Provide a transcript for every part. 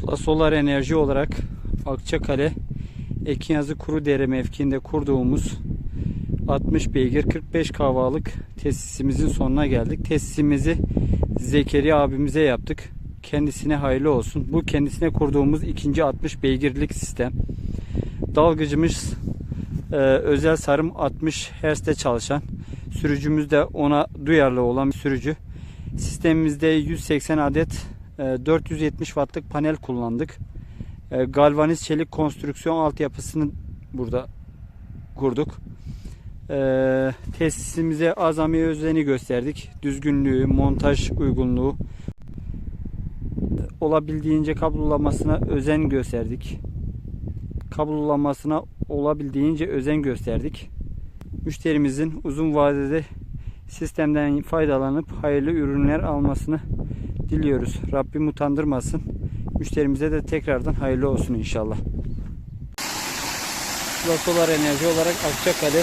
Sula Solar Enerji olarak Akçakale Ekinyazı Kurudere mevkiinde kurduğumuz 60 beygir 45 kahvalık tesisimizin sonuna geldik. Tesisimizi Zekeriya abimize yaptık. Kendisine hayırlı olsun. Bu kendisine kurduğumuz ikinci 60 beygirlik sistem. Dalgıcımız e, özel sarım 60 Hz'de çalışan. Sürücümüz de ona duyarlı olan bir sürücü. Sistemimizde 180 adet 470 wattlık panel kullandık. E, Galvaniz çelik konstrüksiyon altyapısını burada kurduk. E, tesisimize azami özeni gösterdik. Düzgünlüğü, montaj uygunluğu olabildiğince kablolamasına özen gösterdik. Kablolamasına olabildiğince özen gösterdik. Müşterimizin uzun vadede sistemden faydalanıp hayırlı ürünler almasını diliyoruz. Rabbim utandırmasın. Müşterimize de tekrardan hayırlı olsun inşallah. Solar Enerji olarak Akçakale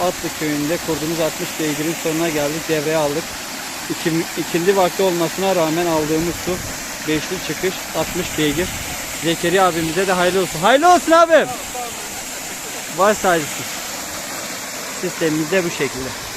Atlı köyünde kurduğumuz 60 beygirin sonuna geldik. Devreye aldık. İki- ikindi vakti olmasına rağmen aldığımız su beşli çıkış 60 beygir. Zekeriya abimize de hayırlı olsun. Hayırlı olsun abim. Baş tacısın. Sistemimiz de bu şekilde.